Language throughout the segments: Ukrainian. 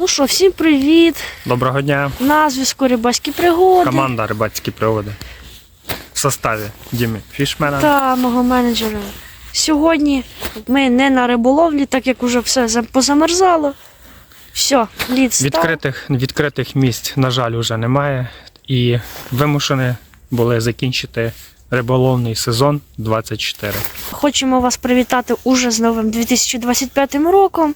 Ну що, всім привіт! Доброго дня. На зв'язку рибацькі пригоди Команда рибацькі приводи. В составі Діми Фішмена. та мого менеджера. Сьогодні ми не на риболовлі, так як уже все позамерзало. Все, лід став. Відкритих, відкритих місць, на жаль, вже немає. І вимушені були закінчити риболовний сезон 24. Хочемо вас привітати уже з новим 2025 роком.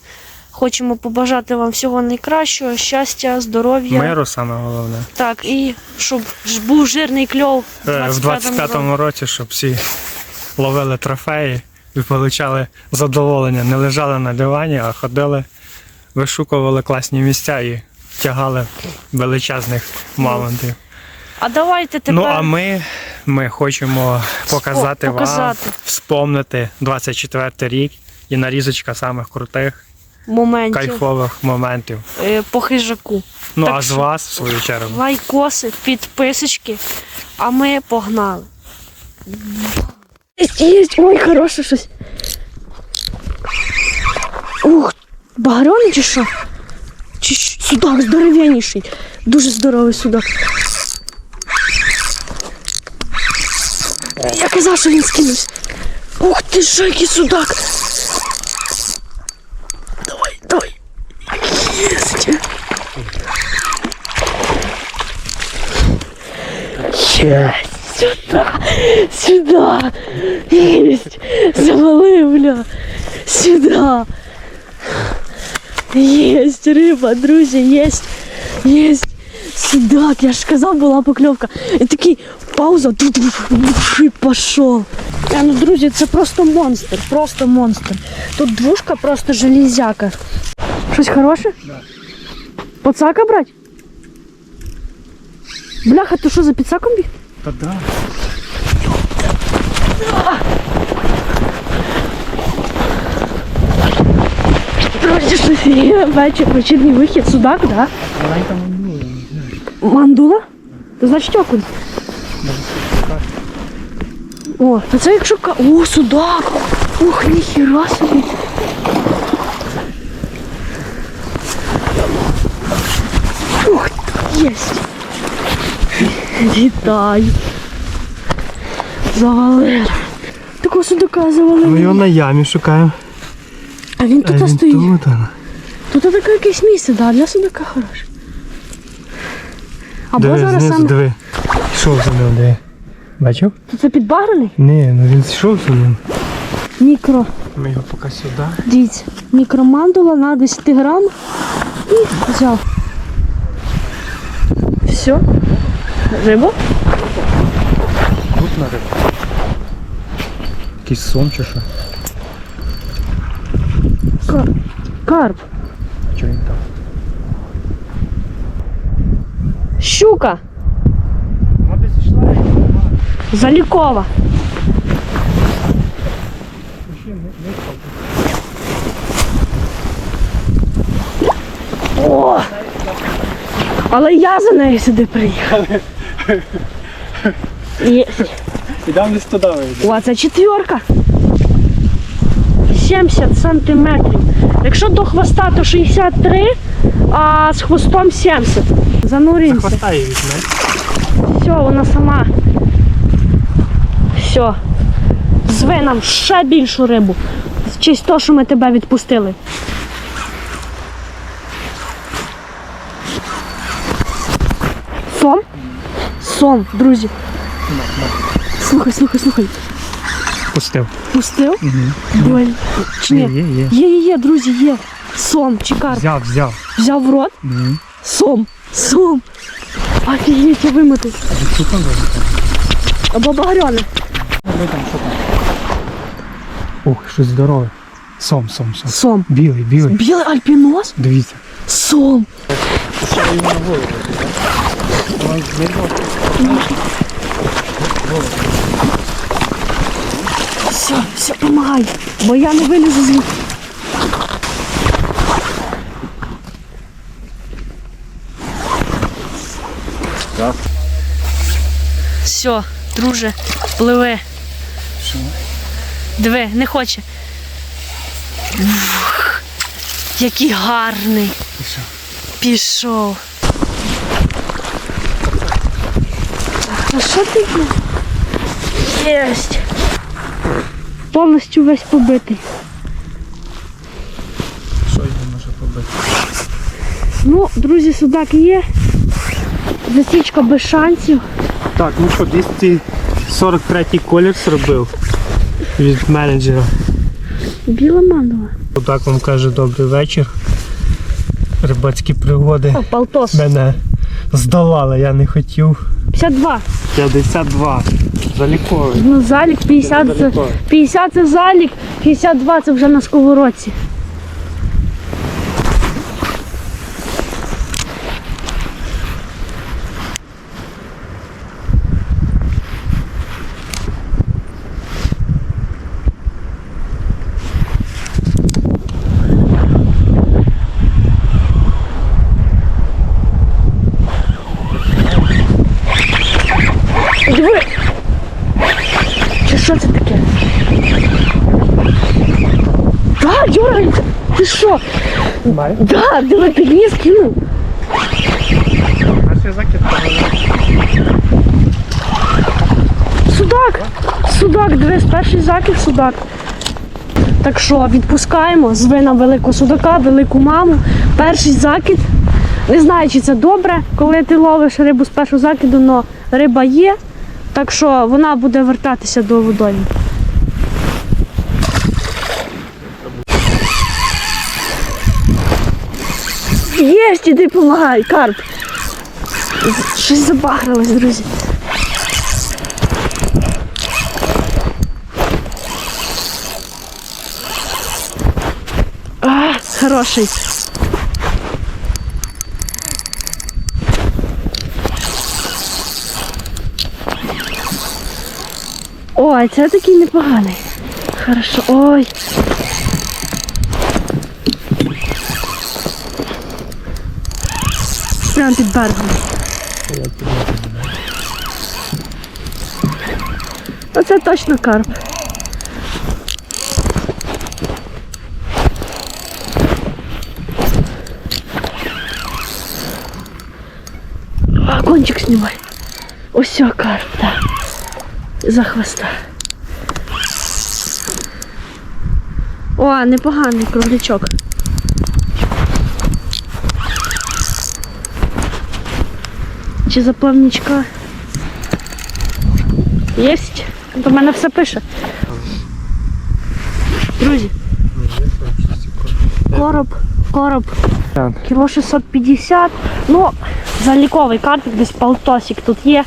Хочемо побажати вам всього найкращого, щастя, здоров'я. Миру саме головне. Так, і щоб ж був жирний кльов в Е, 25-му році. щоб всі ловили трофеї і отримали задоволення. Не лежали на дивані, а ходили, вишукували класні місця і тягали величезних мамонтів. А давайте тепер. Ну а ми, ми хочемо показати, показати. вам, вспомнити 24 рік і нарізочка самих крутих, моментів кайфових моментів. е, по хижаку. Ну Так а з що- вас, в свою чергу, Лайкоси, підписочки, а ми погнали. Єсть, єсть, ой, хороше щось. Ух, багряний чи що? Чи щ- судак здоровенніший. Дуже здоровий судак. Я казав, що він скинувся. Ух ти ж, який судак. Есть. Сюда. Сюда. Есть. Завали, бля. Сюда. Есть риба, друзі, есть. Есть. Судак, я ж казав, була покльовка. І такий пауза. І пішов. А, ну, друзі, це просто монстр. Просто монстр. Тут двушка просто железяка. Щось хороше? Да. Пацака брать? Бляха, ти що за підсаком біг? Та да. Друзі, щось є. Бачу, вечірній вихід, судак? Да? Мандула? То значить окунь. О, то це якщо ка. О, судак! Ух, ніхіра собі. Ух, єсть. Вітаю. Завалили. Такого судака завалили. Ми його на ямі шукаємо. А він А тут він стоїть. тут. Тут таке якесь місце, да, для судака хороше. Або Диви, зараз знизу, сам. диви. Йшов за ним, диви. Бачив? Тут це підбагрений? Ні, ну він йшов за ним. Мікро. Ми його поки сюди. Дивіться. Мікромандула на 10 грам. І взяв. Все. Риба? Тут на рибу. Якийсь сом чи що? Кар... Карп. Чи він там? Щука. Вона десь йшла Залікова. О! Але я за нею сюди приїхав. Є. Ідемо десь туди вийде. О, це четверка. 70 сантиметрів. Якщо до хвоста, то 63, а з хвостом 70. Зануримося. Хвоста її візьме. Все, вона сама. Все. Зви нам ще більшу рибу. В честь того, що ми тебе відпустили. Сом? Сом, друзі. Слухай, слухай, слухай. Пустив. Пустив? Ой, чи ні? є, є. Є, є, є, друзі, є. Сом, чи карп. Взяв, взяв. Взяв в рот. Сом. Сом. Офігеть, я вимотив. Або багряне. Ух, щось здорове. Сом, сом, сом. Сом. Білий, білий. Білий альпінос? Дивіться. Сом. Все, все, помагай, бо я не вилізу звідти. Все, друже, пливи. Диви, не хоче. Ух, який гарний. Пішов. Пішов. А що ти? Єсть. Повністю весь побитий. Що його може побити? Ну, друзі, судак є. Засічка без шансів. Так, ну що, 243 колір зробив від менеджера. Біла мандала. Отак вам каже добрий вечір. Рибацькі пригоди О, полтос. мене здолали, я не хотів. 52. 52. Заліковий. Ну, залік 50 це, Далеко. 50 це залік, 52 це вже на сковородці. Диви! Чи що це таке? Да, дергається! Ти що? Має? Да, диви, підніс кинув. Перший закид Судак! Судак, дивись, перший закид судак. Так що відпускаємо з вина великого судака, велику маму. Перший закид. Не знаю, чи це добре, коли ти ловиш рибу з першого закиду, але риба є. Так що вона буде вертатися до водойми. Єсть, іди допомагай, карп. Щось забагрилось, друзі. А, хороший. Ой, це такий непоганий. Хорошо. Ой. Прям під берегом. Оце точно карп. А, кончик снимай. Ось карп, да. За хвоста. О, непоганий круглячок. Чи за плавничка? Єсть. До мене все пише. Друзі. Короб, короб. Кіло 650. Ну, заліковий картик, десь полтосик тут є.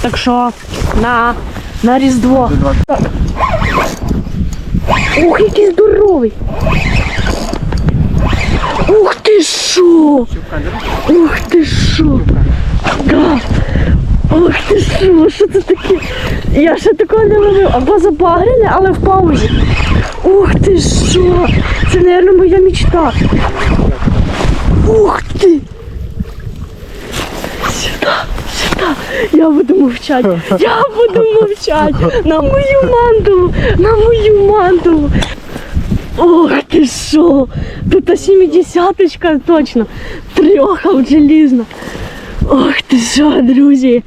Так що на, на Різдво. Ух, який здоровий. Ух ти що! Ух ти що! Да. Ух ти що, що це таке? Я ще такого не ловив. Або забагрене, але в паузі. Ух ти що! Це, мабуть, моя мечта. Ух ти! Сюда, сюда. Я буду мовчать. Я буду мовчать. На мою мандулу, на мою мандулу. Ох ти що! Тут 70 точно. Трьоха в желізна. Ох ти що, друзі.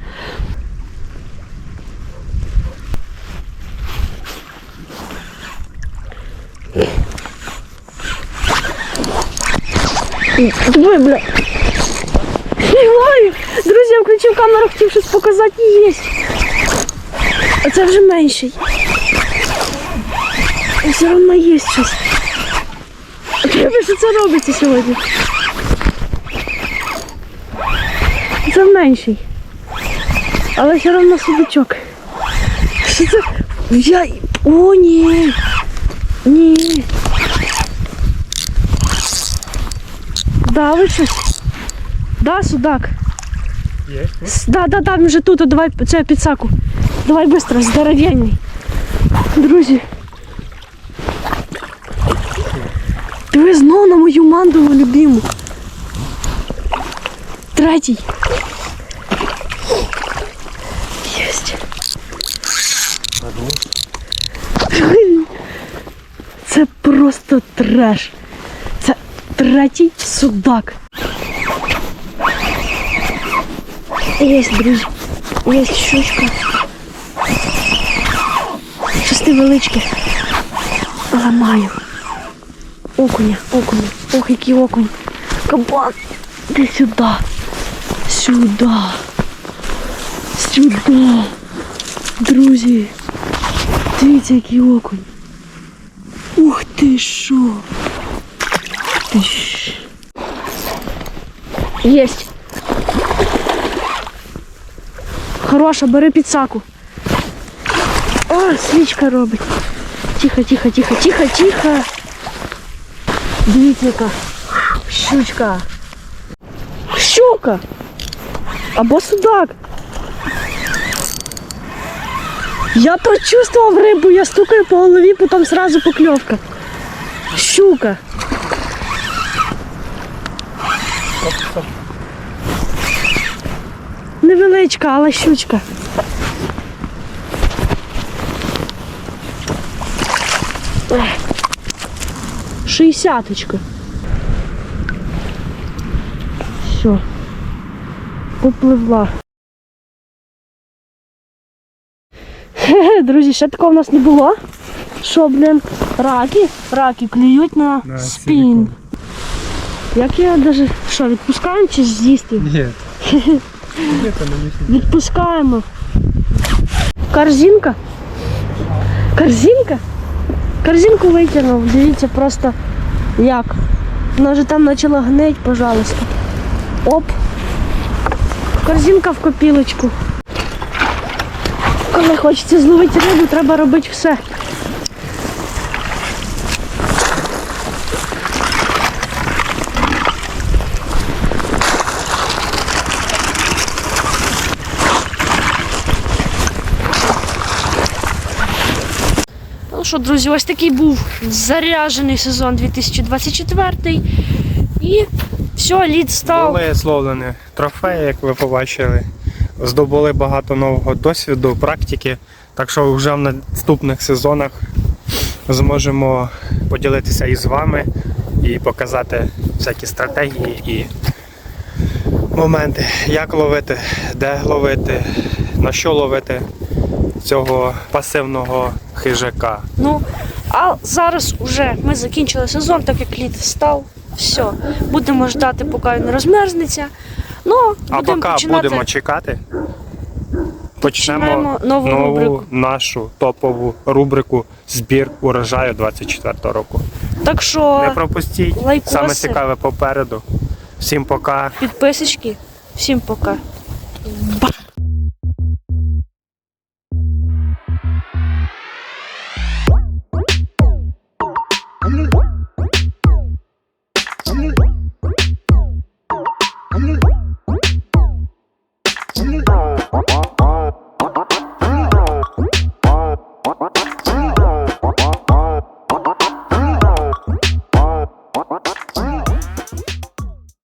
Диви, бля. Знімаю. Друзі, я включив камеру, хотів щось показати і є. А це вже менший. І все одно є щось. Що це робиться сьогодні? Це менший. Але все одно судачок. Що це? Я... О, ні. Ні. Да, ви щось? Да, судак. Є? Да, да, да, він вже тут, а давай це підсаку. Давай швидко, здоровенний. Друзі. Диви знову на мою мандулу любиму. Третій. Єсть. Це просто треш. Це третій судак. Є, друзі. Є щучка. Щось невеличке. Але маю. Окуня, окуня. Ох, який окунь. Кабан. Іди сюди. Сюди. Сюди. Друзі. Дивіться, який окунь. Ух ти що. Ти ж. Єсть. Хороша, бери підсаку. О, свічка робить. Тихо, тихо, тихо, тихо, тихо. Дивіться, яка щучка. Щука. Або судак. Я прочувствував рибу, я стукаю по голові, потім сразу покльовка. Щука. Невеличка, але щучка. Шістдесяточка. Все. Попливла. Друзі, ще такого в нас не було. Що, блін, раки, раки клюють на На спін. Як я даже. Що, відпускаємо чи з'їсти? Ні. Відпускаємо. Корзинка. Корзинка? Корзинку витягнув. Дивіться просто як. Вона вже там почала гнить, пожалуйста. Оп. Корзинка в копілочку. Коли хочеться зловити рибу, треба робити все. Ну що, друзі, ось такий був заряджений сезон 2024. І все, лід став. Були зловлені трофеї, як ви побачили. Здобули багато нового досвіду, практики. Так що вже в наступних сезонах зможемо поділитися і з вами і показати всякі стратегії і моменти, як ловити, де ловити, на що ловити цього пасивного хижака. Ну, а зараз уже ми закінчили сезон, так як лід став. Все, будемо ждати, поки він розмерзнеться. Ну, А будемо поки починати. будемо чекати, почнемо Починаємо нову нову рубрику. нашу топову рубрику Збір урожаю 24 року. Так що Не пропустіть, лайкоси. саме цікаве попереду. Всім пока. підписочки. Всім пока. Ба!